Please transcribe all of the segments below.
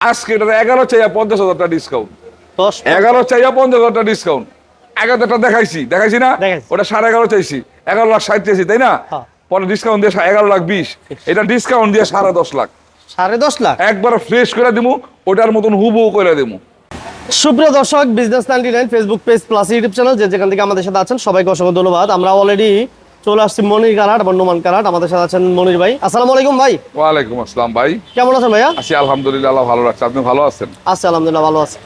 আজকে এটা এগারো চাইয়া পঞ্চাশ হাজার টাকা ডিসকাউন্ট এগারো চাইয়া পঞ্চাশ হাজার টাকা ডিসকাউন্ট এগারোটা দেখাইছি দেখাইছি না? ওটা সাড়ে এগারো চাইছি এগারো লাখ ষাট চাইছি তাই না? হ্যাঁ। পরে ডিসকাউন্ট দিয়ে এগারো লাখ বিশ। এটা ডিসকাউন্ট দিয়ে সাড়ে দশ লাখ। সাড়ে দশ লাখ? একবার ফ্রেশ করে দিমু ওটার মতন হুবহু করে দিমু। সুপ্রিয় দর্শক business ninety nine Facebook page plus YouTube channel যে যেখান থেকে আমাদের সাথে আছেন সবাইকে অসংখ্য ধন্যবাদ। আমরা অলরেডি চলে আসছি মনির কারাট বর্ণমান কারাট আমাদের সাথে আছেন মনির ভাই। আসসালামু আলাইকুম ভাই। ওয়ালাইকুম আসসালাম ভাই। কেমন আছেন ভাইয়া? আছি আলহামদুলিল্লাহ ভালো রাখছে। আপনি ভালো আছেন? আছে আলহামদুলিল্লাহ ভালো আছে।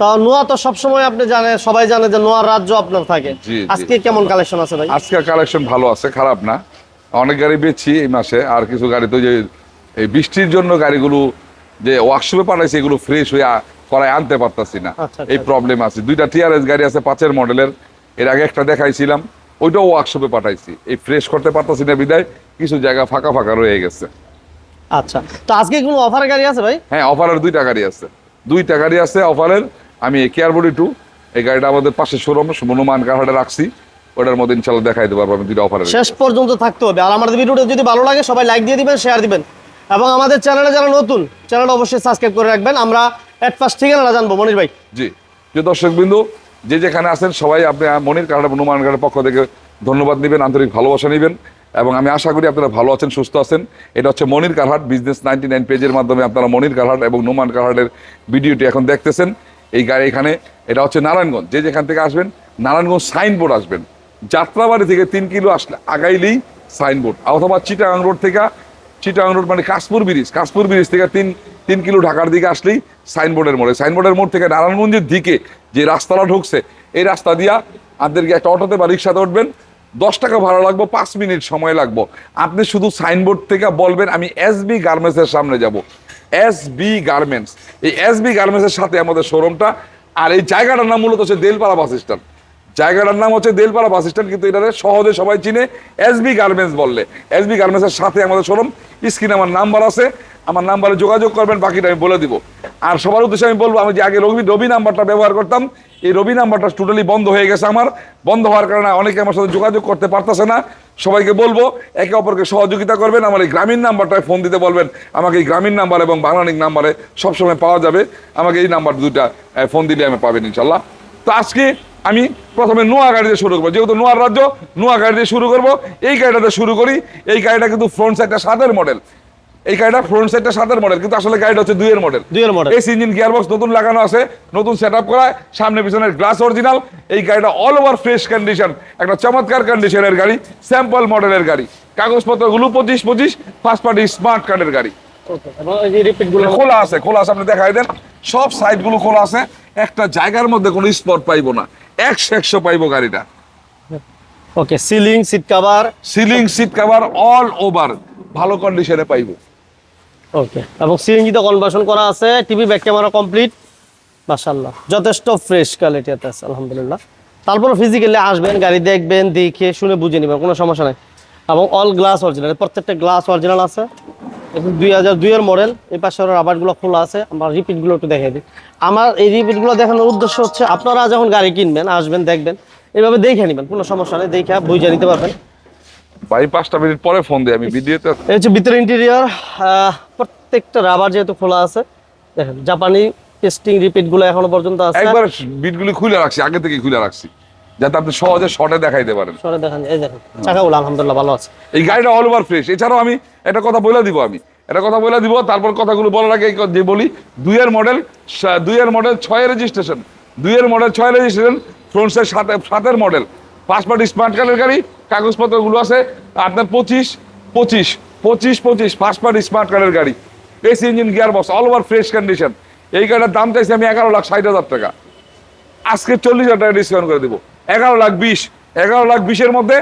তা নোয়া তো সবসময় আপনি জানেন সবাই জানে যে নোয়ার রাজ্য আপনার থাকে। আজকে কেমন কালেকশন আছে ভাই? আজকের কালেকশন ভালো আছে খারাপ না। অনেক গাড়ি বেচছি এই মাসে আর কিছু গাড়ি তো যে এই বৃষ্টির জন্য গাড়িগুলো যে ওয়ার্কশপে পাঠাইছে এগুলো ফ্রেশ হয়ে করায় আনতে পারতাছি না। আচ্ছা, এই আচ্ছা। প্রবলেম আছে। দুইটা টিআরএস গাড়ি আছে পাঁচের মডেলের এর আগে একটা দেখাইছিলাম। ওইটাও ওয়ার্কশপে পাঠাইছি। এই ফ্রেশ করতে পারতাছি না বিদায় কিছু জায়গা ফাঁকা ফাঁকা রয়ে গেছে। আচ্ছা তো আজকে কোনো অফার গাড়ি আছে ভাই? হ্যাঁ অফারের দুইটা গাড়ি আছে। দুইটা গাড়ি আছে অফারের আমি কেয়ার বডি টু এই গাড়িটা আমাদের পাশে শোরুম হনুমান কাহাটে রাখছি। ওটার মধ্যে ইনশাল্লাহ দেখাই দেবো আমি দুইটা অফারের শেষ পর্যন্ত থাকতে হবে। আর আমাদের ভিডিওটা যদি ভালো লাগে সবাই লাইক দিয়ে দিবেন শেয়ার দিবেন। এবং আমাদের চ্যানেলে যারা নতুন চ্যানেল অবশ্যই সাবস্ক্রাইব করে রাখবেন। আমরা এট ফার্স্ট ঠিকানা জানব মনির ভাই। জি। যে দর্শক বিন্দু যে যেখানে আছেন সবাই আপনি মনির কাহাটা হনুমান কাহাটের পক্ষ থেকে ধন্যবাদ নেবেন, আন্তরিক ভালোবাসা নেবেন এবং আমি আশা করি আপনারা ভালো আছেন, সুস্থ আছেন। এটা হচ্ছে মনির কারহাট বিজনেস নাইনটি নাইন পেজের মাধ্যমে আপনারা মনির কারহাট এবং নুমান কারহাটের ভিডিওটি এখন দেখতেছেন। এই গাড়ি এখানে, এটা হচ্ছে নারায়ণগঞ্জ। যে যেখান থেকে আসবেন, নারায়ণগঞ্জ সাইনবোর্ড আসবেন। যাত্রাবাড়ি থেকে তিন কিলো আসলে আগাইলেই সাইনবোর্ড। অথবা চিটাগাং রোড থেকে, চিটাগাং রোড মানে কাশপুর ব্রিজ। কাশপুর ব্রিজ থেকে তিন তিন কিলো ঢাকার দিকে আসলেই সাইনবোর্ডের মোড়ে। সাইনবোর্ডের মোড় থেকে নারায়ণগঞ্জের দিকে যে রাস্তাটা ঢুকছে, এই রাস্তা দিয়া আপনাদেরকে একটা অটোতে বা রিক্সাতে উঠবেন। দশ টাকা ভাড়া লাগবো, পাঁচ মিনিট সময় লাগবো। আপনি শুধু সাইনবোর্ড থেকে বলবেন, আমি এস বি গার্মেন্টসের সামনে যাব। S B garments. এই এস বি গার্মেন্টসের সাথে আমাদের শোরুমটা আর এই জায়গাটার নাম মূলত হচ্ছে দেলপাড়া বাস স্ট্যান্ড। জায়গাটার নাম হচ্ছে দেলপাড়া বাস স্ট্যান্ড, কিন্তু এটা সহজে সবাই চিনে। এসবি গার্মেন্টস বললে এসবি গার্মেন্টসের সাথে আমাদের শোরুম, স্ক্রিনে আমার নাম্বার আছে। আমার নাম্বারে যোগাযোগ করবেন, বাকিটা আমি বলে দিব। আর সবার উদ্দেশ্যে আমি বলব, আমি যে আগে রবি রবি নাম্বারটা ব্যবহার করতাম, এই রবি নাম্বারটা টোটালি বন্ধ হয়ে গেছে আমার। বন্ধ হওয়ার কারণে অনেকে আমার সাথে যোগাযোগ করতে পারতেছে না। সবাইকে বলব, একে অপরকে সহযোগিতা করবেন। আমার এই গ্রামীণ নাম্বারটায় ফোন দিতে বলবেন। আমাকে এই গ্রামীণ নাম্বার এবং বাংলানিক নাম্বারে সবসময় পাওয়া যাবে। আমাকে এই নাম্বার দুইটা ফোন দিলে আমি পাবেন ইনশাল্লাহ। তো আজকে আমি প্রথমে নোয়া গাড়ি দিয়ে শুরু করব। যেহেতু নোয়ার রাজ্য নোয়া গাড়ি দিয়ে শুরু করব। এই গাড়িটাতে শুরু করি। এই গাড়িটা কিন্তু ফ্রন্ট সাইডটা সাতের মডেল এই গাড়িটা ফ্রন্ট সাইডটা সাতের মডেল কিন্তু আসলে গাড়িটা হচ্ছে দুইয়ের মডেল দুইয়ের model। এসি ইঞ্জিন গিয়ারবক্স নতুন লাগানো আছে নতুন সেট আপ করা সামনে পিছনের গ্লাস অরিজিনাল এই গাড়িটা অল ওভার ফ্রেশ কন্ডিশন একটা চমৎকার কন্ডিশনের গাড়ি স্যাম্পল মডেলের গাড়ি। কাগজপত্রগুলো পঁচিশ পঁচিশ ফার্স্ট পার্টি স্মার্ট কার্ডের গাড়ি। খোলা আছে খোলা আছে আপনি দেখাই দেন। সব সাইডগুলো খোলা আছে। একটা জায়গার মধ্যে কোনো স্পট পাইবো না। একশো একশো পাইবো গাড়িটা। Okay ceiling seat cover ceiling seat cover all over ভালো কন্ডিশনে পাইবো। ওকে এবং সিএনজিতে কনভার্সন করা আছে টিভি ব্যাক ক্যামেরা কমপ্লিট মাশাআল্লাহ যথেষ্ট ফ্রেশ কোয়ালিটি আছে আলহামদুলিল্লাহ। তারপর ফিজিক্যালি আসবেন গাড়ি দেখবেন দেখে শুনে বুঝে নেবেন কোনো সমস্যা নাই। এবং অল গ্লাস অরিজিনাল প্রত্যেকটা গ্লাস অরিজিনাল আছে। দুই হাজার দুইয়ের মডেল এই পাশে রাবারগুলো খোলা আছে আমরা রিপিটগুলো একটু দেখাই দিই। আমার এই রিপিটগুলো দেখানোর উদ্দেশ্য হচ্ছে আপনারা যখন গাড়ি কিনবেন আসবেন দেখবেন দেখে নেবেন কোনো সমস্যা নেই দেখে বুঝে নিতে পারবেন। ভাই পাঁচটা মিনিট পরে ফোন দিই আমি ভিডিওতে এই হচ্ছে ভিতরে ইন্টেরিয়র প্রত্যেকটা রাবার যেহেতু খোলা আছে দেখেন জাপানি টেস্টিং রিপিটগুলো এখনও পর্যন্ত আছে। একবার বিটগুলি খুলে রাখছি আগে থেকে খুলে রাখছি। যাতে আপনি সহজে শর্টে দেখাইতে পারেন। সরে দেখেন এই দেখেন চাকাগুলো আলহামদুলিল্লাহ ভালো আছে। এই গাড়িটা অল ওভার ফ্রেশ এছাড়াও আমি একটা কথা বলে দিব আমি। একটা কথা বলে দিব তারপর কথাগুলো বলার আগে যে বলি দুইয়ের মডেল দুইয়ের মডেল ছয় রেজিস্ট্রেশন দুইয়ের মডেল ছয় রেজিস্ট্রেশন ফ্রন্ট সাইড সাত সাতের মডেল পাসপোর্ট স্মার্ট কার্ডের গাড়ি কাগজপত্রগুলো আছে আপনার পঁচিশ পঁচিশ পঁচিশ পঁচিশ পাসপোর্ট স্মার্ট কার্ডের গাড়ি। AC engine gear box all over fresh condition এই গাড়িটার দাম চাইছি আমি এগারো লাখ ষাট হাজার টাকা। আজকে চল্লিশ হাজার টাকা ডিসকাউন্ট করে দেবো। এগারো লাখ বিশ, এগারো লাখ বিশের মধ্যে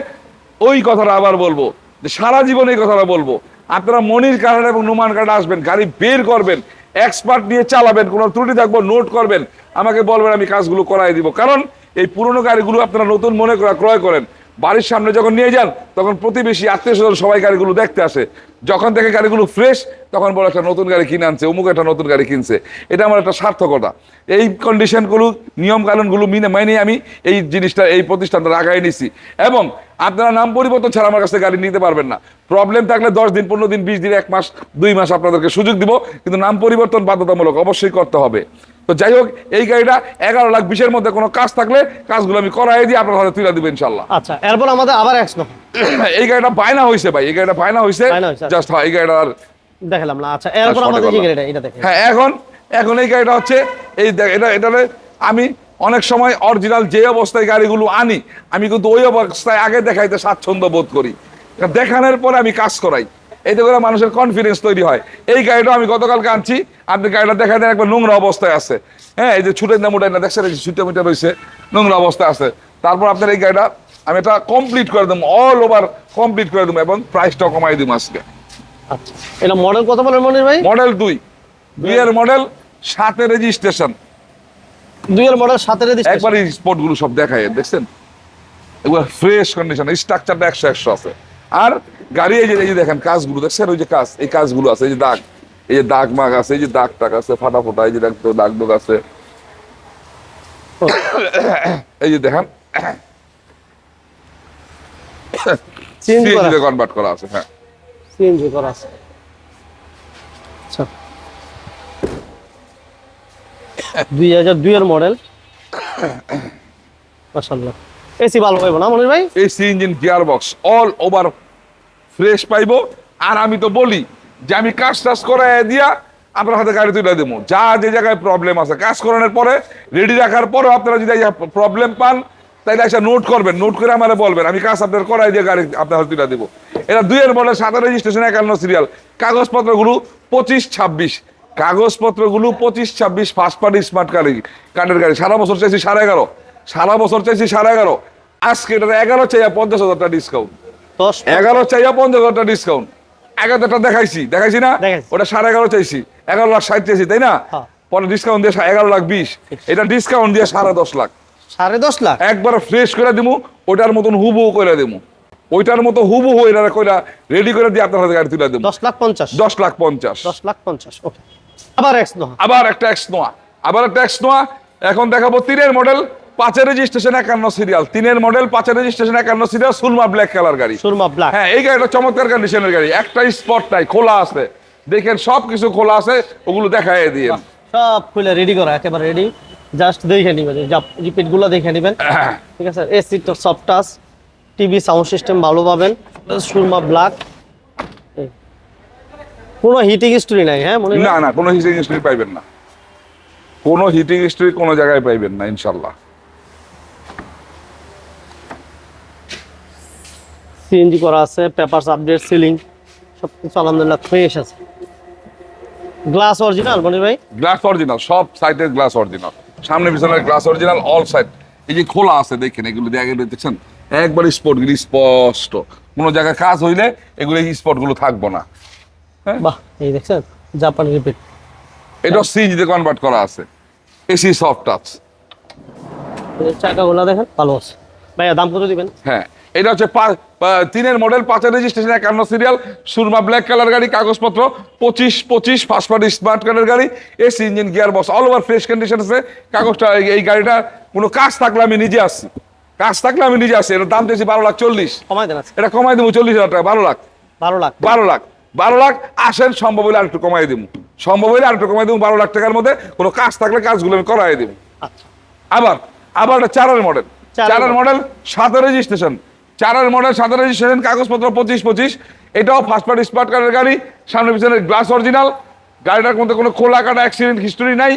ওই কথাটা আবার বলব, যে সারা জীবন এই কথাটা বলব। আপনারা মনির কার্ড এবং নুমান কার্ড আসবেন, গাড়ি বের করবেন এক্সপার্ট নিয়ে চালাবেন, কোনো ত্রুটি থাকব নোট করবেন, আমাকে বলবেন আমি কাজগুলো করাই দিব। কারণ এই পুরনো গাড়িগুলো আপনারা নতুন মনে করা ক্রয় করেন বাড়ির সামনে যখন নিয়ে যান, তখন প্রতিবেশী আত্মীয় স্বজন সবাই গাড়িগুলো দেখতে আসে। যখন থেকে গাড়িগুলো ফ্রেশ তখন বলে একটা নতুন গাড়ি কিনে আনছে, অমুক একটা নতুন গাড়ি কিনছে। এটা আমার একটা সার্থকতা। এই কন্ডিশনগুলো নিয়ম কানুনগুলো মিনে মাইনে আমি এই জিনিসটা, এই প্রতিষ্ঠানটা আগায় নিছি। এবং আপনারা নাম পরিবর্তন ছাড়া আমার কাছে গাড়ি নিতে পারবেন না। প্রবলেম থাকলে দশ দিন, পনেরো দিন, বিশ দিন, এক মাস, দুই মাস আপনাদেরকে সুযোগ দিব, কিন্তু নাম পরিবর্তন বাধ্যতামূলক অবশ্যই করতে হবে। তো যাই হোক এই গাড়িটা এগারো লাখ বিশের মধ্যে কোনো কাজ থাকলে কাজগুলো আমি করাই দিয়ে আপনার হাতে তুলে দিব ইনশাল্লাহ। আচ্ছা এরপর আমাদের আবার এক্সনো এই গাড়িটা বায়না হয়েছে ভাই এই গাড়িটা বায়না হয়েছে। হয়েছে, জাস্ট এই গাড়িটার দেখালাম না। আচ্ছা এরপর আমাদের যে গাড়িটা এটা দেখেন। হ্যাঁ এখন এখন এই গাড়িটা হচ্ছে এই দেখ- এটা এটারে আমি অনেক সময় অরিজিনাল যে অবস্থায় গাড়িগুলো আনি আমি কিন্তু ওই অবস্থায় আগে দেখাইতে স্বাচ্ছন্দ্য বোধ করি। দেখানোর পরে আমি কাজ করাই। এতে করে মানুষের কনফিডেন্স তৈরি হয়। এই গাড়িটা আমি গতকালকে আনছি। আপনি গাড়িটা দেখাই দেন একবার নোংরা অবস্থায় আছে। হ্যাঁ এই যে ছুটে না মুটাই না দেখছেন ছুটে মুটে রয়েছে নোংরা অবস্থায় আছে। তারপর আপনার এই গাড়িটা আমি এটা কমপ্লিট করে দেবো অল ওভার কমপ্লিট করে দেবো এবং প্রাইসটাও কমাই দেবো আজকে। আচ্ছা এটা মডেল কত বলেন মনির ভাই? মডেল দুই। দুইয়ের মডেল সাথে রেজিস্ট্রেশন দুইয়ের মডেল সাতের দিচ্ছে একবার এই স্পটগুলো সব দেখায় দেখছেন? এগুলো ফ্রেশ কন্ডিশন স্ট্রাকচারটা একশো একশো আছে। আর গাড়ি এই যে এই যে দেখেন কাজগুলো দেখছেন ওই যে কাজ এই কাজগুলো আছে এই যে দাগ এই যে দাগ মাগ আছে এই যে দাগ টাক আছে ফাটা ফোটা এই যে দেখতো দাগ দোগ আছে। এই যে দেখেন। কনভার্ট করা আছে। হ্যাঁ। সিএনজি করা আছে। আচ্ছা। দুই হাজার দুইয়ের মডেল। মাসাল্লাহ এসি ভালো পাইবো না, মনির ভাই? AC engine gear box all over fresh পাইবো। আর আমি তো বলি যে আমি কাজ টাজ করে দিয়া আপনার হাতে গাড়ি তুলে দেবো যা যে জায়গায় প্রবলেম আছে, কাজ করানোর পরে রেডি রাখার পরেও আপনারা যদি প্রবলেম পান, তাইলে একটা নোট করবেন। নোট করে আমারে বলবেন, আমি কাজ আপনার করাই দিয়ে গাড়ি আপনার হাতে তুলে দেবো এটা দুইয়ের মডেল সাদা রেজিস্ট্রেশন একান্ন সিরিয়াল কাগজপত্রগুলো পঁচিশ ছাব্বিশ। কাগজপত্রগুলো পঁচিশ ছাব্বিশ ফার্স্ট পার্টি স্মার্ট গাড়ি কার্ডের গাড়ি। সারা বছর চাইছি সাড়ে এগারো। সারা বছর চাইছি সাড়ে এগারো। আজকে এটা এগারো চাইয়া পঞ্চাশ হাজার টাকা ডিসকাউন্ট দশ এগারো চাইয়া পঞ্চাশ হাজার টাকা ডিসকাউন্ট এগারোটা দেখাইছি দেখাইছি না? ওটা সাড়ে এগারো চাইছি। এগারো লাখ ষাট চাইছি তাই না? হ্যাঁ। পরে ডিসকাউন্ট দিয়ে এগারো লাখ বিশ। এটা ডিসকাউন্ট দিয়ে সাড়ে দশ লাখ। সাড়ে দশ লাখ? একবার ফ্রেশ করে দিমু ওইটার মতন হুবু করে দিমু। ওইটার মতো হুবু হয়ে কইরা রেডি করে দিয়ে আপনার হাতে গাড়ি তুলে দেবো দশ লাখ পঞ্চাশ। দশ লাখ পঞ্চাশ। দশ লাখ পঞ্চাশ আবার এক্স আবার একটা এক্স নোয়া আবার একটা এক্স নোয়া এখন দেখাবো তিনের মডেল পাঁচের রেজিস্ট্রেশন একান্ন সিরিয়াল তিনের মডেল পাঁচের রেজিস্ট্রেশন একান্ন সিরিয়াল সুলমা ব্ল্যাক কালার গাড়ি। সুরমা ব্ল্যাক হ্যাঁ এই গাড়িটা চমৎকার কন্ডিশনের গাড়ি একটা স্পট নাই খোলা আছে। দেখেন সব কিছু খোলা আছে ওগুলো দেখায় দিয়ে সব খুলে রেডি করা একেবারে রেডি জাস্ট দেখে নিবেন রিপিটগুলো দেখে নিবেন। ঠিক আছে এসি তো soft touch TV sound system ভালো পাবেন। সুরমা ব্ল্যাক কোনো হিটিং স্টোরি নাই হ্যাঁ মনে না না কোনো হিটিং হিস্ট্রি পাইবেন না। কোনো হিটিং হিস্ট্রি কোনো জায়গায় পাইবেন না ইনশাল্লাহ। সিএনজি করা আছে পেপারস আপডেট সিলিং সব কিছু আলহামদুলিল্লাহ ফ্রেশ আছে গ্লাস অরিজিনাল মনির ভাই? গ্লাস অরিজিনাল সব সাইডের গ্লাস অরিজিনাল সামনে পিছনের গ্লাস অরিজিনাল অল সাইড এই যে খোলা আছে দেখেন এগুলো দেখে দেখছেন? একবার স্পটগুলি স্পষ্ট। কোনো জায়গায় কাজ হইলে এগুলো এই স্পটগুলো থাকব না। বাহ এই দেখছেন? জাপানি রিপিট এটা সিজিতে কনভার্ট করা আছে। এসি সফট টাচ চাকাগুলো দেখেন ভালো আছে। ভাইয়া দাম কত দিবেন? হ্যাঁ এটা হচ্ছে তিনের মডেল পাঁচের রেজিস্ট্রেশন একান্ন সিরিয়াল সুরমা ব্ল্যাক কালার গাড়ি কাগজপত্র পঁচিশ পঁচিশ ফার্স্ট পার্টি স্মার্ট কার্ডের গাড়ি AC engine gear box all over fresh condition আছে। কাগজটা এই- গাড়িটা কোনো কাজ থাকলে আমি নিজে আসছি। কাজ থাকলে আমি নিজে আসছি। এটার দাম দিয়েছি বারো লাখ চল্লিশ। এটা কমাই দেবো চল্লিশ হাজার টাকা বারো লাখ। বারো লাখ। বারো লাখ। বারো লাখ আসেন সম্ভব হলে আরেকটু কমাই দেবো। সম্ভব হলে আরেকটু কমাই দেবো বারো লাখ টাকার মধ্যে কোনো কাজ থাকলে কাজগুলো আমি করাই দেবো। আচ্ছা। আবার আবার একটা চারের মডেল চারের মডেল সাতের রেজিস্ট্রেশন চারের মডেল সাতের রেজিস্ট্রেশন কাগজপত্র পঁচিশ পঁচিশ। এটাও ফার্স্ট পার্টি স্মার্ট কার্ডের গাড়ি সামনে পিছনে গ্লাস অরিজিনাল গাড়িটার মধ্যে কোনো খোলা কাটা অ্যাক্সিডেন্ট হিস্টোরি নাই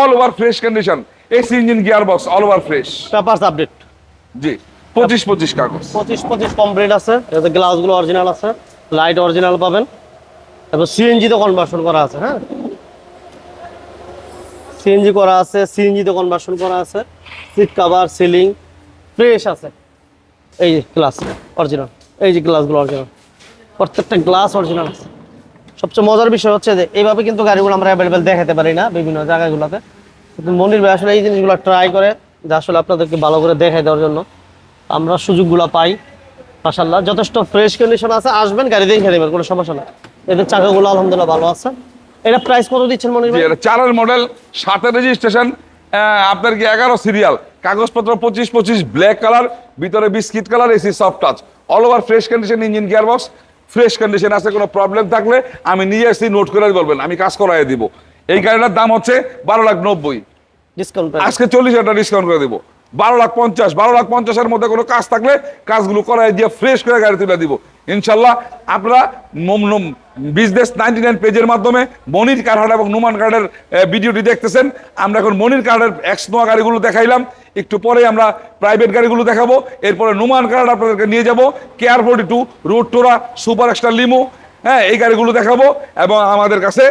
all over fresh condition AC engine gear box all over fresh papers update জি পঁচিশ পঁচিশ কাগজ। পঁচিশ পঁচিশ কমপ্লিট আছে এতে গ্লাসগুলো অরিজিনাল আছে লাইট অরিজিনাল পাবেন। তারপর সিএনজি তে কনভার্সন করা আছে হ্যাঁ? সিএনজি করা আছে সিএনজি তে কনভার্সন করা আছে। সিট কভার সিলিং ফ্রেশ আছে। এই যে গ্লাস অরিজিনাল এই যে গ্লাসগুলো অরিজিনাল প্রত্যেকটা গ্লাস অরিজিনাল আছে। সবচেয়ে মজার বিষয় হচ্ছে যে, এইভাবে কিন্তু গাড়িগুলো আমরা অ্যাভেলেবেল দেখাতে পারি না বিভিন্ন জায়গাগুলোতে। কিন্তু মনির ভাই আসলে এই জিনিসগুলো ট্রাই করে যে আসলে আপনাদেরকে ভালো করে দেখাই দেওয়ার জন্য। আমরা সুযোগগুলো পাই। মাশাল্লাহ যথেষ্ট ফ্রেশ কন্ডিশন আছে। আসবেন, গাড়ি দেখে দেবেন কোনো সমস্যা না এদের চাকাগুলো আলহামদুলিল্লাহ ভালো আছে। এটা প্রাইস কত দিচ্ছেন মনির ভাই? চারের মডেল সাতের রেজিস্ট্রেশন আপনার কি এগারো সিরিয়াল কাগজপত্র পঁচিশ পঁচিশ ব্ল্যাক কালার ভিতরে biscuit colour AC soft touch all over fresh condition engine gear box fresh condition আছে কোনো প্রবলেম থাকলে আমি নিয়ে এসে নোট করে বলবেন আমি কাজ করাই দিব। এই গাড়িটার দাম হচ্ছে বারো লাখ নব্বই। ডিসকাউন্ট আজকে চল্লিশ হাজার টাকা ডিসকাউন্ট করে দিব। বারো লাখ পঞ্চাশ বারো লাখ পঞ্চাশের মধ্যে কোনো কাজ থাকলে কাজগুলো করাই দিয়ে ফ্রেশ করে গাড়ি তুলে দিব। ইনশাল্লাহ আপনারা বিজনেস নাইনটি নাইন পেজের মাধ্যমে মনির কার্ড এবং নুমান কার্ডের ভিডিওটি দেখতেছেন। আমরা এখন মনির কার্ডের এক্স নোয়া গাড়িগুলো দেখাইলাম। একটু পরে আমরা প্রাইভেট গাড়িগুলো দেখাবো। এরপরে নুমান কার্ড আপনাদেরকে নিয়ে যাব। কেয়ার ফোর্টি টু রোড টোরা সুপার এক্সট্রা লিমো হ্যাঁ এই গাড়িগুলো দেখাবো। এবং আমাদের কাছে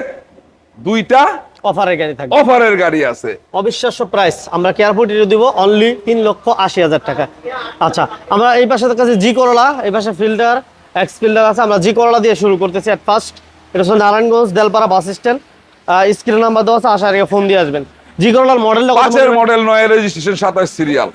দুইটা অফারের গাড়ি থাকবে। অফারের গাড়ি আছে। অবিশ্বাস্য প্রাইস আমরা কেয়ারফুট দিব অনলি তিন লক্ষ আশি হাজার টাকা। আচ্ছা আমরা এই পাশে কাছে জি করলা এই পাশে ফিল্টার এক্স ফিল্টার আছে আমরা জি করলা দিয়ে শুরু করতেছি অ্যাট ফার্স্ট এটা হচ্ছে Narayanganj Delpara bus stand. Screen number দেওয়া আছে আসার আগে ফোন দিয়ে আসবেন। জি করলার মডেল পাঁচের মডেল নয় রেজিস্ট্রেশন সাতাশ সিরিয়াল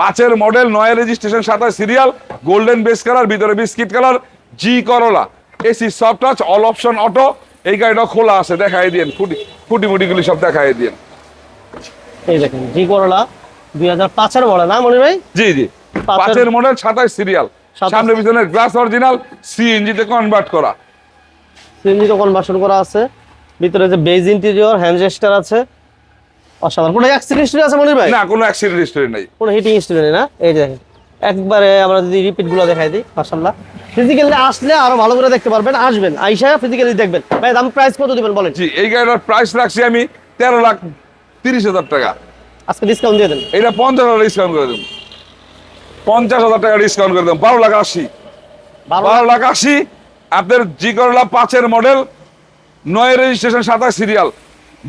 পাঁচের মডেল নয় রেজিস্ট্রেশন সাতাশ সিরিয়াল গোল্ডেন বেস কালার ভিতরে biscuit colour G Corolla AC soft touch all option auto এই গাড়িটা খোলা আছে দেখাই দিন ফুটি ফুটি মুটিগুলি সব দেখাই দিন এই দেখেন জি করলা দুই হাজার পাঁচের মডেল না মনে ভাই? জি জি। পাঁচের- মডেল সাতাশ সিরিয়াল 27 সামনে পিছনে গ্লাস অরিজিনাল সিএনজিতে কনভার্ট করা। সিএনজি তো কনভার্সন করা আছে। ভিতরে যে বেজ ইন্টেরিয়র হ্যান্ড জেস্টার আছে। অসাধারণ। কোনো অ্যাক্সিডেন্ট হিস্ট্রি আছে মনির ভাই? না কোনো অ্যাক্সিডেন্ট হিস্টরি নেই। কোনো হিটিং হিস্ট্রি নেই না? এই দেখেন। একবারে আমরা যদি রিপিটগুলো দেখাই দিই মাশাল্লাহ ফিজিক্যালি আসলে আরও ভালো করে দেখতে পারবেন আসবেন। আইসা ফিজিক্যালি দেখবেন। ভাই দাম প্রাইস কত দিবেন বলেন? জি এই গাড়িটার প্রাইস রাখছি আমি তেরো লাখ তিরিশ হাজার টাকা। আজকে ডিসকাউন্ট দিয়ে দেন। এটা পঞ্চাশ হাজার ডিসকাউন্ট করে দেবো। পঞ্চাশ হাজার টাকা ডিসকাউন্ট করে দেবো বারো লাখ আশি। বারো লাখ। আশি আপনার জি করলা পাঁচের মডেল নয় রেজিস্ট্রেশন সাতাশ সিরিয়াল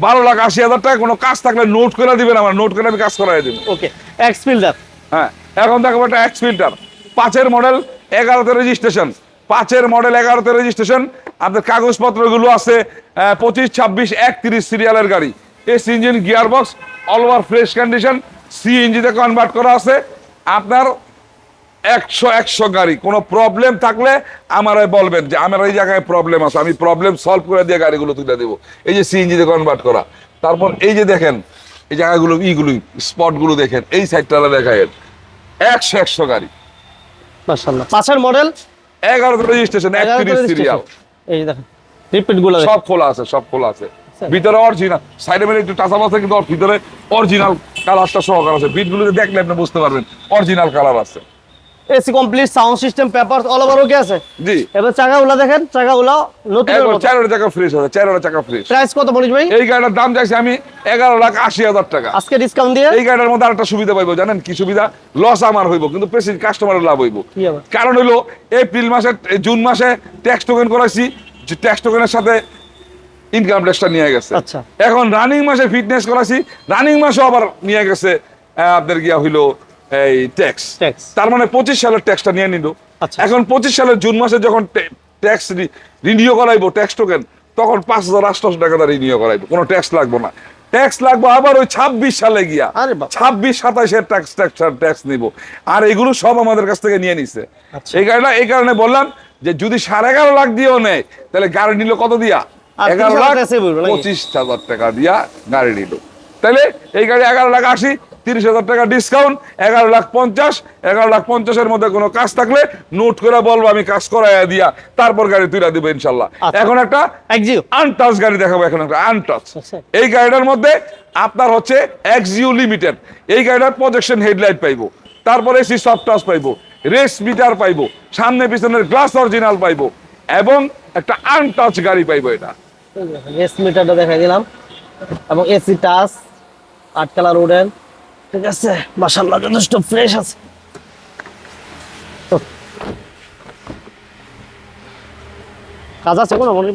বারো লাখ আশি হাজার টাকা কোনো কাজ থাকলে নোট করে দিবেন আমার নোট করে আমি কাজ করাই দেবো। ওকে এক্স ফিল্টার হ্যাঁ এখন দেখো একটা এক্স ফিল্টার পাঁচের মডেল এগারোতে রেজিস্ট্রেশন পাঁচের মডেল এগারোতে রেজিস্ট্রেশন আপনার কাগজপত্রগুলো আছে পঁচিশ ছাব্বিশ একত্রিশ সিরিয়ালের গাড়ি। S engine gear box all over fresh condition C ইঞ্জিনে কনভার্ট করা আছে। আপনার একশো একশো গাড়ি। কোনো প্রবলেম থাকলে আমারে বলবেন যে আমার এই জায়গায় প্রবলেম আছে আমি প্রবলেম সলভ করে দিয়ে গাড়িগুলো তুলে দেবো। এই যে সিএনজিতে কনভার্ট করা। তারপর এই যে দেখেন এই জায়গাগুলো ইগুলো স্পটগুলো দেখেন এই সাইডটা দেখেন একশো একশো গাড়ি। পাঁচের মডেল এগারো রেজিস্ট্রেশন একত্রিশ সিরিয়াল এই দেখেন। সব খোলা আছে সব খোলা আছে। ভিতরে অরিজিনাল সাইডে মেলে একটু টাচা আছে কিন্তু ভিতরে অরিজিনাল কালারটা সহকার আছে। বিটগুলোতে দেখলে আপনি বুঝতে পারবেন অরিজিনাল কালার আছে। AC complete sound system paper all over okay আছে? জি। এবার চাকাগুলো দেখেন চাকাগুলো নতুন একবার চারটা চাকা ফ্রেশ আছে চারোটা চাকা ফ্রেশ প্রাইস কত বলিস ভাই? এই গাড়িটার দাম চাইছি আমি এগারো লাখ আশি হাজার টাকা। আজকে ডিসকাউন্ট দিয়ে? এই গাড়িটার মধ্যে আরেকটা সুবিধা পাইবো জানেন কি সুবিধা? লস আমার হইব কিন্তু পেশেন্ট কাস্টমারের লাভ হইব। কি আবার? কারণ হইল এপ্রিল মাসে জুন মাসে ট্যাক্স টোকেন করাইছি যে ট্যাক্স টোকেনের সাথে ইনকাম ট্যাক্সটা নিয়ে গেছে। আচ্ছা। এখন রানিং মাসে ফিটনেস করাইছি রানিং মাসে আবার নিয়ে গেছে আহ, আপনার গিয়া হইল এই ট্যাক্স তার মানে পঁচিশ সালের ট্যাক্সটা নিয়ে নিল। আচ্ছা। এখন পঁচিশ সালের জুন মাসে যখন ট্যাক্স রিনিউ করাইবো ট্যাক্স টোকেন তখন পাঁচ হাজার আটশো টাকা রিনিউ করাইবো। কোনো ট্যাক্স লাগবে না। ট্যাক্স লাগবে আবার ওই ছাব্বিশ সালে গিয়া ছাব্বিশ সাতাশের ট্যাক্স ট্যাক্স ট্যাক্স নিব। আর এগুলো সব আমাদের কাছ থেকে নিয়ে নিছে। আচ্ছা। এই কারণে এই কারণে বললাম যে যদি সাড়ে এগারো লাখ দিয়েও নেয় তাহলে গাড়ি নিল কত দিয়া? এগারো লাখ? পঁচিশ হাজার টাকা দিয়া গাড়ি নিল। তাহলে এই গাড়ি এগারো লাখ আশি তিরিশ হাজার টাকা ডিসকাউন্ট এগারো লাখ পঞ্চাশ এগারো লাখ পঞ্চাশের মধ্যে কোনো কাজ থাকলে নোট করে বলব আমি কাজ করাইয়া দিয়া তারপর গাড়ি তুলে দিব ইনশাল্লাহ। আচ্ছা। এখন একটা আনটাচ গাড়ি দেখাবো এখন একটা আনটাচ আচ্ছা। এই গাড়িটার মধ্যে আপনার হচ্ছে এক্সিউ লিমিটেড এই গাড়িটার প্রজেকশন হেডলাইট পাইবো। তারপরে এসি সফট টাচ পাইবো। রেস মিটার পাইবো। সামনে পিছনের গ্লাস অরিজিনাল পাইবো। এবং একটা আনটাচ গাড়ি পাইবো এটা। রেস মিটারটা দেখাই দিলাম। এবং এসি টাচ আট কালার উডেন ঠিক আছে? মাশাআল্লাহ যথেষ্ট ফ্রেশ আছে। কাজ আছে কোনো মনে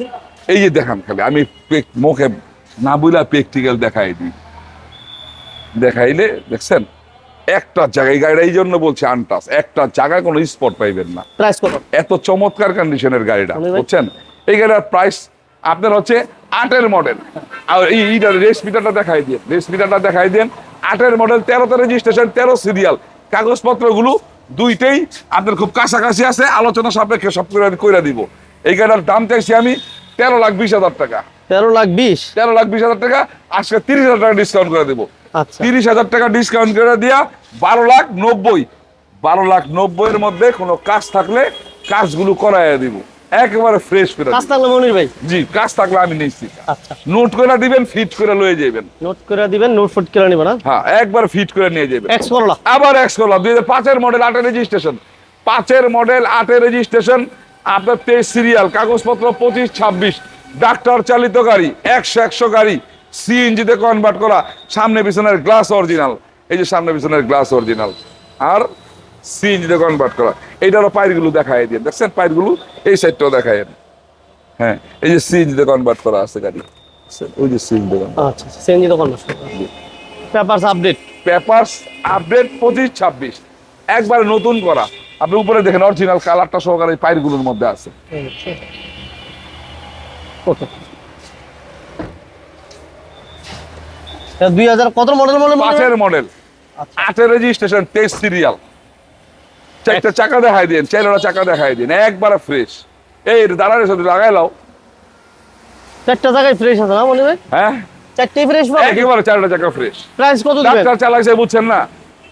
এই যে দেখান খালি আমি পেক- মুখে না বুঝলা প্র্যাকটিক্যাল দেখাই দিই। দেখাইলে দেখছেন? একটা জায়গায় গাড়িটা এই জন্য বলছে আনটাচ একটা জায়গায় কোনো স্পট পাইবেন না। প্রাইস কত? এত চমৎকার কন্ডিশনের গাড়িটা বুঝছেন? এই গাড়িটার প্রাইস আপনার হচ্ছে আটের মডেল আর এই এইটা রেস মিটারটা দেখাই দিয়ে রেস মিটারটা দেখাই দেন আটের মডেল তেরোতে রেজিস্ট্রেশন তেরো সিরিয়াল কাগজপত্রগুলো দুইটাই আপনার খুব কাছাকাছি আছে আলোচনা সাপেক্ষে সব করে করে দিব। এই গাড়িটার দাম চাইছি আমি তেরো লাখ বিশ হাজার টাকা। তেরো লাখ বিশ? তেরো লাখ বিশ হাজার টাকা আজকে তিরিশ হাজার টাকা ডিসকাউন্ট করে দেবো। আচ্ছা। তিরিশ হাজার টাকা ডিসকাউন্ট করে দিয়া বারো লাখ নব্বই। বারো লাখ নব্বইয়ের মধ্যে কোনো কাজ থাকলে কাজগুলো করাইয়া দিব। একেবারে ফ্রেশ করে কাজ থাকলে মনির ভাই। জি কাজ থাকলে আমি নিচ্ছি আচ্ছা। নোট করে দিবেন ফিট করে লয়ে যাবেন নোট করে দিবেন নোট ফুট করে নিব না? হ্যাঁ একবার ফিট করে নিয়ে যাবেন এক্স করলা। আবার এক্স দুই হাজার পাঁচের মডেল আটের রেজিস্ট্রেশন পাঁচের মডেল আটের রেজিস্ট্রেশন আপনার তেইশ সিরিয়াল কাগজপত্র পঁচিশ ছাব্বিশ। ডাক্তার চালিত গাড়ি একশো একশো গাড়ি। সিএনজিতে কনভার্ট করা। সামনে পিছনের গ্লাস অরিজিনাল এই যে সামনে পিছনের গ্লাস অরিজিনাল আর সিএনজিতে কনভার্ট করা। এইটারও দিয়ে। দেখছেন পাইরগুলো এই সাইডটাও দেখায় হ্যাঁ এই যে সিএনজিতে কনভার্ট করা আছে গাড়ি। ওই যে আচ্ছা সিএনজি তো conversion papers update papers update পঁচিশ ছাব্বিশ। একবারে নতুন করা। আপনি উপরে দেখেন অরিজিনাল কালারটা সহকারে এই পাইরগুলোর মধ্যে আছে। ওকে দুই হাজার কত মডেল মডেল পাঁচের মডেল আচ্ছা। আটের রেজিস্ট্রেশন টেস্ট সিরিয়াল চারটা চাকা দেখাই দিন চারটা চাকা দেখাই দিন একবারে ফ্রেশ এই দাঁড়ালে সাথে লাগাই লাও। চারটা জায়গায় ফ্রেশ আছে না মনে ভাই? হ্যাঁ? চারটেই ফ্রেশ পাবে? একেবারে চারটা চাকা ফ্রেশ প্রাইস কত দিবেন? ডাক্তার চালাইছে বুঝছেন না?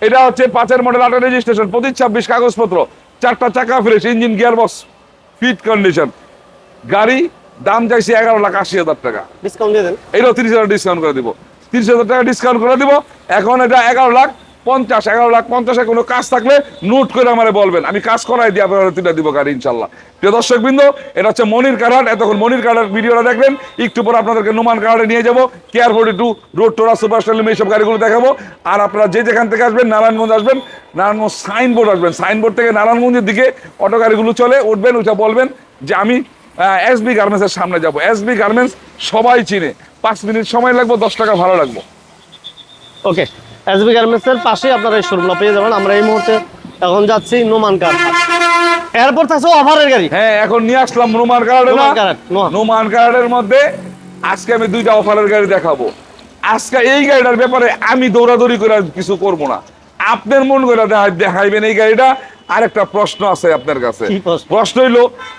এটা হচ্ছে পাঁচের মডেল আটের রেজিস্ট্রেশন পঁচিশ ছাব্বিশ কাগজপত্র। চারটা চাকা fresh engine gear box fit condition গাড়ি দাম চাইছে এগারো লাখ আশি হাজার টাকা। ডিসকাউন্ট দিয়ে দেন। এটাও তিরিশ হাজার ডিসকাউন্ট করে দিব। তিরিশ হাজার টাকা ডিসকাউন্ট করে দিব। এখন এটা এগারো লাখ পঞ্চাশ, এগারো লাখ, পঞ্চাশে কোনো কাজ থাকলে নোট করে আমারে বলবেন। আমি কাজ করাই দিয়ে আপনারা তুলে দিব গাড়ি, ইনশাল্লাহ। প্রিয় দর্শক বিন্দু, এটা হচ্ছে মনির কারাট। এতক্ষণ মনির কারাট ভিডিওটা দেখবেন একটু পর আপনাদেরকে নোমান কারাটে নিয়ে যাব। কেয়ার ফোর্টি টু রোড টোরা সুপার স্টাইল এইসব গাড়িগুলো দেখাবো। আর আপনারা যে যেখান থেকে আসবেন, নারায়ণগঞ্জ আসবেন, নারায়ণগঞ্জ সাইনবোর্ড আসবেন। সাইনবোর্ড থেকে নারায়ণগঞ্জের দিকে অটো গাড়িগুলো চলে, উঠবেন ওইটা বলবেন যে আমি এস বি গার্মেন্টসের সামনে যাব। এস বি গার্মেন্টস সবাই চিনে। পাঁচ মিনিট সময় লাগবো, দশ টাকা ভাড়া লাগবো। ওকে এসবি গার্মেন্টসের পাশে আপনারা এই শোরুমটা পেয়ে যাবেন। আমরা এই মুহূর্তে এখন যাচ্ছি নোমান কার এরপর থাকছে অফারের গাড়ি? হ্যাঁ এখন নিয়ে আসলাম নোমান কার্ডে নোমান কার্ড, নোমান। নোমান কার্ডের মধ্যে আজকে আমি দুইটা অফারের গাড়ি দেখাবো। আজকে এই গাড়িটার ব্যাপারে আমি দৌড়াদৌড়ি করে কিছু করব না। আপনার মন করে দেখাইবেন এই গাড়িটা। আর একটা প্রশ্ন আছে আপনার কাছে। প্রশ্ন? প্রশ্ন হইল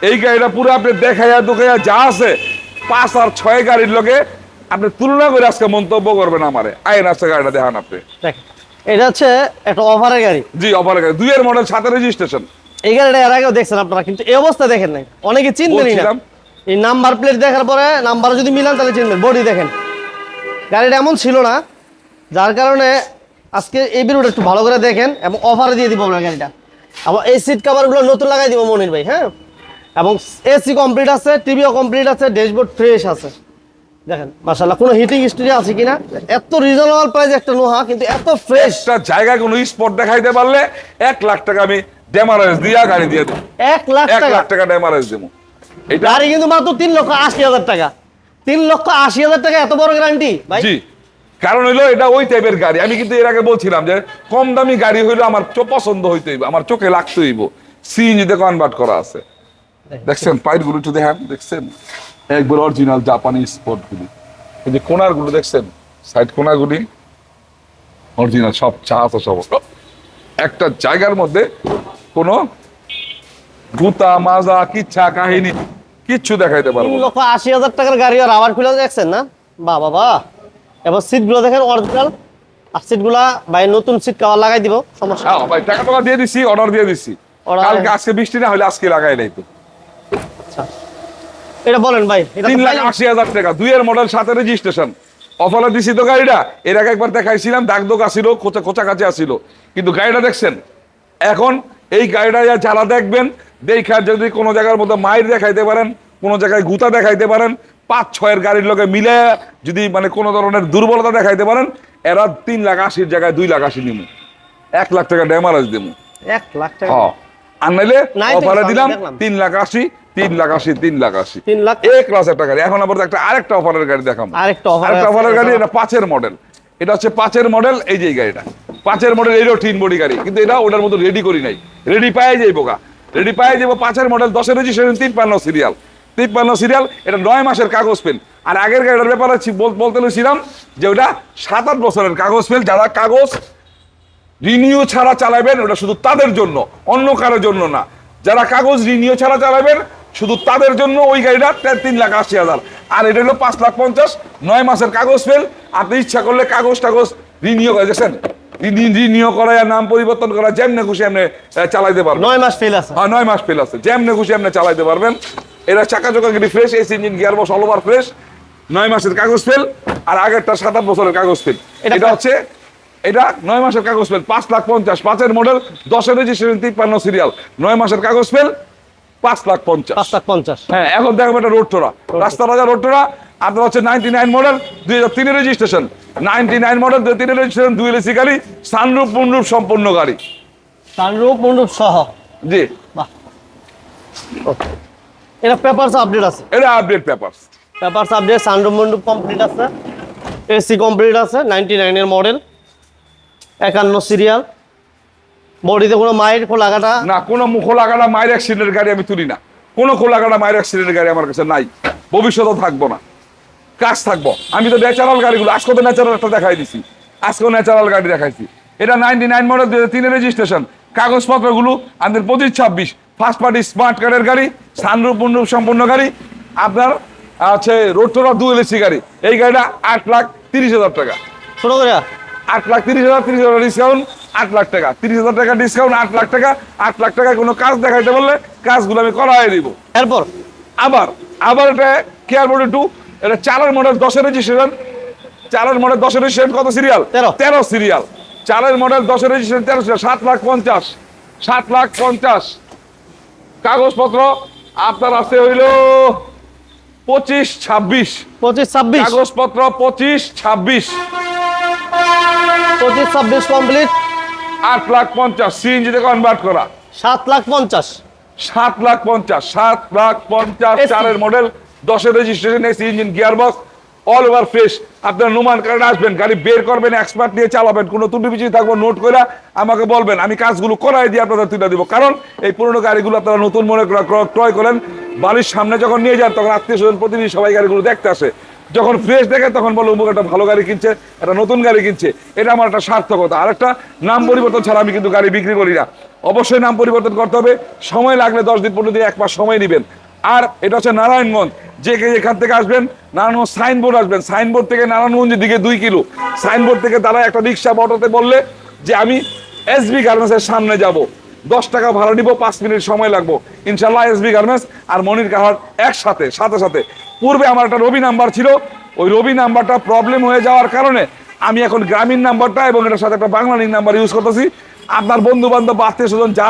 এই গাড়িটা পুরো আপনি দেখাইয়া দুখাইয়া যা আছে পাঁচ আর ছয় গাড়ির লগে আপনি তুলনা করে আজকে মন্তব্য করবেন আমারে। আইন আজকে গাড়িটা দেখান আপনি। এটা হচ্ছে একটা অফারের গাড়ি। জি অফারের গাড়ি। দুইয়ের মডেল সাথে রেজিস্ট্রেশন এই গাড়িটা এর আগেও দেখছেন আপনারা কিন্তু এই অবস্থা দেখেন নাই। অনেকে চিনবেনই না। এই নাম্বার প্লেট দেখার পরে নাম্বার যদি মিলান তাহলে চিনবেন। বডি দেখেন। গাড়িটা এমন ছিল না যার কারণে আজকে এই ভিডিওটা একটু ভালো করে দেখেন এবং অফারে দিয়ে দিব আপনার গাড়িটা। আবার এই সিট কাভারগুলো নতুন লাগাই দিব মনির ভাই হ্যাঁ? এবং এসি কমপ্লিট আছে টিভিও কমপ্লিট আছে ড্যাশবোর্ড ফ্রেশ আছে। দেখেন মাশাআল্লাহ কোনো হিটিং স্টোরি আছে কিনা? এত রিজনেবল প্রাইস একটা নোহা কিন্তু এত ফ্রেশ একটা জায়গায় কোনো স্পট দেখাইতে পারলে এক লাখ টাকা আমি ডেমারেজ দিয়া গাড়ি দিয়ে দেবো। এক লাখ এক লাখ টাকা ডেমারেজ দেবো। এটা গাড়ি কিন্তু মাত্র তিন লক্ষ আশি হাজার টাকা। তিন লক্ষ আশি হাজার টাকা এত বড় গ্যারান্টি ভাই। কারণ হইল এটা ওই টাইপের গাড়ি। আমি কিন্তু এর আগে বলছিলাম যে কম দামি গাড়ি হইল আমার পছন্দ হইতে হইব আমার চোখে লাগতে হইব। সিএনজিতে কনভার্ট করা আছে। দেখছেন পাইপগুলো একটু দেখেন দেখছেন? একবার অরিজিনাল জাপানি স্পট গুলি এই যে কোনারগুলো দেখছেন? সাইড কোনার গুলি অরিজিনাল সব চা আছে সব। একটা জায়গার মধ্যে কোনো গুতা মাজা কিচ্ছা কাহিনী কিচ্ছু দেখাইতে পারব তিন। লক্ষ আশি হাজার টাকার গাড়ি আর আবার খুলে দেখছেন না? বা বাবা এবার সিটগুলো দেখেন অরিজিনাল আর সিটগুলা ভাই নতুন সিট কাভার লাগাই দিব সমস্যা হ্যাঁ ভাই টাকা টাকা দিয়ে দিছি অর্ডার দিয়ে দিছি। কালকে আজকে বৃষ্টি না হলে আজকে লাগাই নাই তো। আচ্ছা। এটা বলেন ভাই তিন লাখ আশি হাজার টাকা দুইয়ের মডেল সাথে রেজিস্ট্রেশন অফারে দিছি তো গাড়িটা এর আগে একবার দেখাইছিলাম দাগ দোক আসিল কোচা কোচা কাছে আসিল কিন্তু গাড়িটা দেখছেন এখন এই গাড়িটা যারা দেখবেন দেখা যদি কোনো জায়গার মধ্যে মায়ের দেখাইতে পারেন কোনো জায়গায় গুতা দেখাইতে পারেন পাঁচ ছয়ের গাড়ির লোকে মিলে যদি মানে কোনো ধরনের দুর্বলতা দেখাইতে পারেন এরা তিন লাখ আশির জায়গায় দুই লাখ আশি নিমু। এক লাখ টাকা ড্যামারেজ দিমু। এক লাখ টাকা? আর নাইলে অফারে দিলাম তিন লাখ আশি তিন লাখ আশি তিন লাখ আশি। তিন লাখ এক ক্লাস একটা গাড়ি। এখন আবার একটা আরেকটা অফারের গাড়ি দেখাম আরেকটা অফারের গাড়ি এটা- পাঁচের মডেল এটা হচ্ছে পাঁচের মডেল এই যে গাড়িটা। পাঁচের মডেল এটাও তিন বডি গাড়ি। কিন্তু এটা ওটার মতো রেডি করি নাই। রেডি পাই যাই বোকা রেডি পাই যাব পাঁচের মডেল দশের রেজিস্ট্রেশন তিপ্পান্ন সিরিয়াল তিপ্পান্ন সিরিয়াল এটা নয় মাসের কাগজ পেন। আর আগের গাড়িটার ব্যাপারে বলতে ছিলাম যে ওটা সাত আট বছরের কাগজ পেন। যারা কাগজ রিনিউ ছাড়া চালাবেন ওটা শুধু তাদের জন্য অন্য কারোর জন্য না। যারা কাগজ রিনিউ ছাড়া চালাবেন শুধু তাদের জন্য ওই গাড়িটা তিন লাখ আশি হাজার। আর এটা হলো পাঁচ লাখ পঞ্চাশ নয় মাসের কাগজ ফেল আপনি ইচ্ছা করলে কাগজ টাগজ রিনিউ করে গেছেন রিনিউ করা নাম পরিবর্তন করা যেমনি খুশি আপনি চালাইতে পারবেন। নয় মাস ফেল আছে। হ্যাঁ নয় মাস ফেল আছে। যেমনি খুশি আপনি চালাইতে পারবেন। এটা চাকা চোকা fresh AC engine gear box all over fresh নয় মাসের কাগজ ফেল আর আগেরটা সাত আট বছরের কাগজ ফেল এটা হচ্ছে এটা নয় মাসের কাগজ ফেল পাঁচ লাখ পঞ্চাশ পাঁচের মডেল দশের রেজিস্ট্রেশন তিপ্পান্ন সিরিয়াল নয় মাসের কাগজ ফেল পাঁচ লাখ পঞ্চাশ। পাঁচ লাখ পঞ্চাশ। হ্যাঁ এখন দেখো এটা রোড টোরা রাস্তা রাজা রোড টোরা আপনার হচ্ছে নাইনটি নাইন মডেল দুই হাজার তিনের রেজিস্ট্রেশন নাইনটি নাইন মডেল দুই তিনের রেজিস্ট্রেশন দুই এলসি গাড়ি সানরূপ পুনরূপ সম্পূর্ণ গাড়ি। সানরূপ মন্ডপ সহ। জি। এটা পেপারস আপডেট আছে? এটা আপডেট পেপারস পেপারস আপডেট সানরুম মন্ডপ কমপ্লিট আছে। এসি কমপ্লিট আছে নাইনটি নাইনের মডেল একান্ন সিরিয়াল বডিতে কোনো মায়ের খোলাঘাটা না কোনো খোলাকাটা মায়ের অ্যাক্সিডেন্টের গাড়ি আমি তুলি না। কোনো খোলাকাটা মায়ের অ্যাক্সিডেন্টের গাড়ি আমার কাছে নাই। ভবিষ্যতেও থাকব না। কাজ থাকব। আমি তো ন্যাচারাল গাড়িগুলো আজকে তো ন্যাচারাল একটা দেখাই দিছি। আজকেও ন্যাচারাল গাড়ি দেখাইছি। এটা নাইনটি নাইন মডেল দুই হাজার তিনের রেজিস্ট্রেশন কাগজপত্রগুলো আমাদের পঁচিশ ছাব্বিশ। ফার্স্ট পার্টি স্মার্ট কার্ডের গাড়ি সানরূপ মুন্ডুপ সম্পূর্ণ গাড়ি। আপনার আছে রোড টোরা দু এলএসি গাড়ি। এই গাড়িটা আট লাখ তিরিশ হাজার টাকা। করে আট লাখ তিরিশ হাজার তিরিশ হাজার ডিসকাউন্ট আট লাখ টাকা। তিরিশ হাজার টাকা ডিসকাউন্ট আট লাখ টাকা আট লাখ টাকায় কোনো কাজ দেখাইতে বললে কাজগুলো আমি করাই দিব। এরপর? আবার আবার এটা কেয়ার বোর্ডে টু এটা চারের মডেল দশের রেজিস্ট্রেশন চারের মডেল দশের রেজিস্ট্রেশন কত সিরিয়াল তেরো। তেরো সিরিয়াল চারের মডেল দশের রেজিস্ট্রেশন তেরো সিরিয়াল সাত লাখ পঞ্চাশ। সাত লাখ পঞ্চাশ। কাগজপত্র আপনার আছে হইল পঁচিশ ছাব্বিশ। পঁচিশ ছাব্বিশ। কাগজপত্র পঁচিশ ছাব্বিশ। পঁচিশ ছাব্বিশ কমপ্লিট আট লাখ পঞ্চাশ সিএনজিতে কনভার্ট করা। সাত লাখ পঞ্চাশ। সাত লাখ পঞ্চাশ সাত লাখ পঞ্চাশ চারের মডেল দশের registration AC engine gear box all over fresh আপনার নুমান আসবেন গাড়ি বের করবেন এক্সপার্ট নিয়ে চালাবেন কোনো ত্রুটি পিছিয়ে থাকব নোট করে আমাকে বলবেন আমি কাজগুলো করাই দিয়ে আপনাদের তুলে দিব। কারণ এই পুরনো গাড়িগুলো আপনারা নতুন মনে করে ক্রয়- ক্রয় করেন বাড়ির সামনে যখন নিয়ে যান তখন আত্মীয় স্বজন প্রতিদিন সবাই গাড়িগুলো দেখতে আসে। যখন ফ্রেশ দেখে তখন বলো, অমুক একটা ভালো গাড়ি কিনছে, একটা নতুন গাড়ি কিনছে। এটা আমার একটা সার্থকতা। আর একটা নাম পরিবর্তন ছাড়া আমি কিন্তু গাড়ি বিক্রি করি না। অবশ্যই নাম পরিবর্তন করতে হবে। সময় লাগলে দশ দিন, পনেরো দিন, এক মাস সময় নেবেন। আর এটা হচ্ছে নারায়ণগঞ্জ। যে কে এখান থেকে আসবেন, নারায়ণগঞ্জ সাইনবোর্ড আসবেন। সাইনবোর্ড থেকে নারায়ণগঞ্জের দিকে দুই কিলো। সাইনবোর্ড থেকে তারা একটা রিক্সা অটোতে বললে যে, আমি এসবি গার্মেন্টসের সামনে যাব। দশ টাকা ভাড়া নিব, পাঁচ মিনিট সময় লাগবো। ইনশাল্লাহ এসবি গার্মেন্টস আর মনির কাহার একসাথে, সাথে সাথে পূর্বে আমার একটা রবি নাম্বার ছিল, ওই রবি নাম্বারটা প্রবলেম হয়ে যাওয়ার কারণে আমি এখন গ্রামীণ নাম্বারটা এবং এটার সাথে একটা বাংলা লিঙ্ক নাম্বার ইউজ করতেছি। আপনার বন্ধু বান্ধব আত্মীয় স্বজন, যা,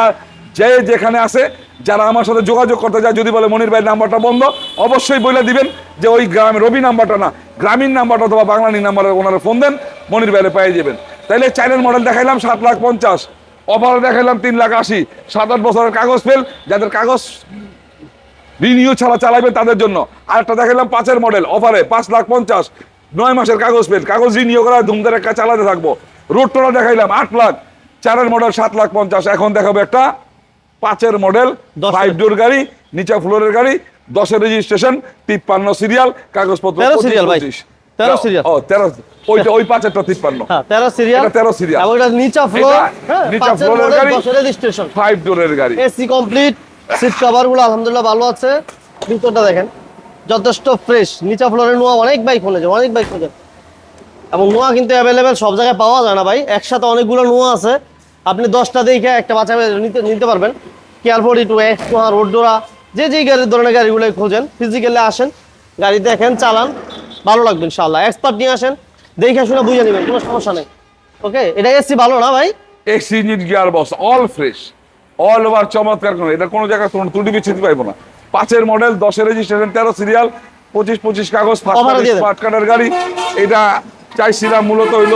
যে যেখানে আছে, যারা আমার সাথে যোগাযোগ করতে যায় যদি বলে মনির ভাইয়ের নাম্বারটা বন্ধ, অবশ্যই বলে দিবেন যে ওই গ্রামে রবি নাম্বারটা না, গ্রামীণ নাম্বারটা অথবা বাংলা লিঙ্ক নাম্বারে ওনারা ফোন দেন, মনির ভাইয়ের পেয়ে যাবেন তাইলে চাইনার মডেল দেখাইলাম, সাত লাখ পঞ্চাশ। অফারে দেখাইলাম, তিন লাখ আশি। সাত আট বছরের কাগজ ফেল যাদের কাগজ রিনিউ ছাড়া চালাবেন তাদের জন্য আরেকটা দেখালাম পাঁচের মডেল অফারে পাঁচ লাখ পঞ্চাশ নয় মাসের কাগজ পেন কাগজ রিনিউ করা ধুমধার একটা চালাতে থাকব রোড টোলা দেখাইলাম আট লাখ চারের মডেল সাত লাখ পঞ্চাশ এখন দেখাবো একটা পাঁচের মডেল। ফাইভ ডোর গাড়ি নিচা ফ্লোরের গাড়ি দশের রেজিস্ট্রেশন তিপ্পান্ন সিরিয়াল কাগজপত্র তেরো 25, serial ভাই। 25 তেরো। ও তেরো ওইটা ওই পাঁচেরটা তিপ্পান্ন হ্যাঁ তেরো সিরিয়াল এটা 13 serial। এবং এটা নিচা ফ্লোর নিচা গাড়ি। রেজিস্ট্রেশন ফাইভ ডোরের গাড়ি এসি কমপ্লিট সিট কভারগুলো আলহামদুলিল্লাহ ভালো আছে। ভিতরটা দেখেন, যথেষ্ট ফ্রেশ নিচা ফ্লোরে নোয়া অনেক বাইক খুলেছে অনেক বাইক খুঁজে এবং নোয়া কিন্তু অ্যাভেলেবেল সব জায়গায় পাওয়া যায় না ভাই। একসাথে অনেকগুলো নোয়া আছে। আপনি দশটা দেখে একটা বাচ্চা নিতে নিতে পারবেন। Care forty two X Noah রোডডোরা যে যেই গাড়ির ধরনের গাড়িগুলো খোঁজেন ফিজিক্যালি আসেন, গাড়ি দেখেন, চালান, ভালো লাগবে ইনশাল্লাহ এক্সপার্ট নিয়ে আসেন, দেখে শুনে বুঝে নেবেন, কোনো সমস্যা নেই। ওকে এটা এসি ভালো না ভাই? X engine gear box all fresh all over চমৎকার কোনো এটা কোনো জায়গায় কোনো ত্রুটি বিচ্ছিন্ন পাইবো না। পাঁচের মডেল দশের রেজিস্ট্রেশন তেরো সিরিয়াল পঁচিশ পঁচিশ কাগজ স্মার্ট কার্ডের গাড়ি। এটা চাইছিলাম মূলত হইল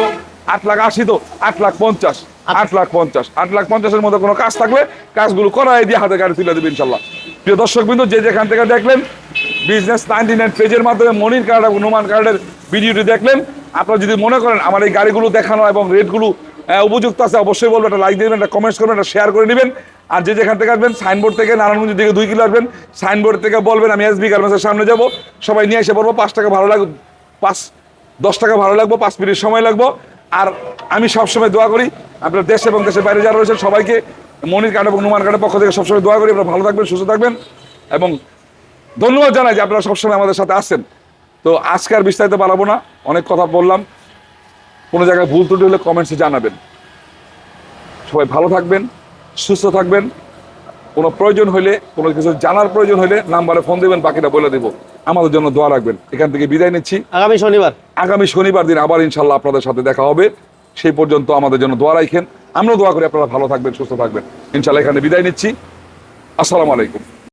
আট লাখ আশি তো আট লাখ পঞ্চাশ আট লাখ পঞ্চাশ আট লাখ পঞ্চাশের মধ্যে কোনো কাজ থাকলে কাজগুলো করাই দিয়ে হাতে গাড়ি তুলে দেবে ইনশাল্লাহ। প্রিয় দর্শক বিন্দু যে যেখান থেকে দেখলেন বিজনেস নাইনটি নাইন পেজের মাধ্যমে মনির কার্ড এবং নুমান কার্ডের ভিডিওটি দেখলেন। আপনারা যদি মনে করেন আমার এই গাড়িগুলো দেখানো এবং রেটগুলো উপযুক্ত আছে অবশ্যই বলবেন একটা লাইক দিবেন একটা কমেন্টস করবেন একটা শেয়ার করে নেবেন। আর যে যেখান থেকে আসবেন সাইনবোর্ড থেকে নারায়ণগঞ্জ দিকে দুই কিলো আসবেন সাইনবোর্ড থেকে বলবেন, আমি এস এসবি গার্মেন্টসের সামনে যাব। সবাই নিয়ে এসে বলব, পাঁচ টাকা ভালো লাগবে, পাঁচ, দশ টাকা ভালো লাগবো, পাঁচ মিনিট সময় লাগবো। আর আমি সবসময় দোয়া করি, আপনার দেশ এবং দেশের বাইরে যারা রয়েছেন, সবাইকে মনির কার্ড এবং নুমান কার্ডের পক্ষ থেকে সবসময় দোয়া করি, আপনারা ভালো থাকবেন, সুস্থ থাকবেন এবং ধন্যবাদ জানাই যে আপনারা সবসময় আমাদের সাথে আসছেন তো আজকে আর বিস্তারিত বাড়াবো না, অনেক কথা বললাম। কোনো জায়গায় ভুল ত্রুটি হলে কমেন্টসে জানাবেন। সবাই ভালো থাকবেন। সুস্থ থাকবেন। কোনো প্রয়োজন হলে কোনো কিছু জানার প্রয়োজন হলে নাম্বারে ফোন দেবেন বাকিটা বলে দেবো। আমাদের জন্য দোয়া রাখবেন। এখান থেকে বিদায় নিচ্ছি। আগামী শনিবার। আগামী শনিবার দিন আবার ইনশাল্লাহ আপনাদের সাথে দেখা হবে। সেই পর্যন্ত আমাদের জন্য দোয়া রাখেন। আমরাও দোয়া করি আপনারা ভালো থাকবেন সুস্থ থাকবেন। ইনশাল্লাহ এখানে বিদায় নিচ্ছি। আসসালামু আলাইকুম।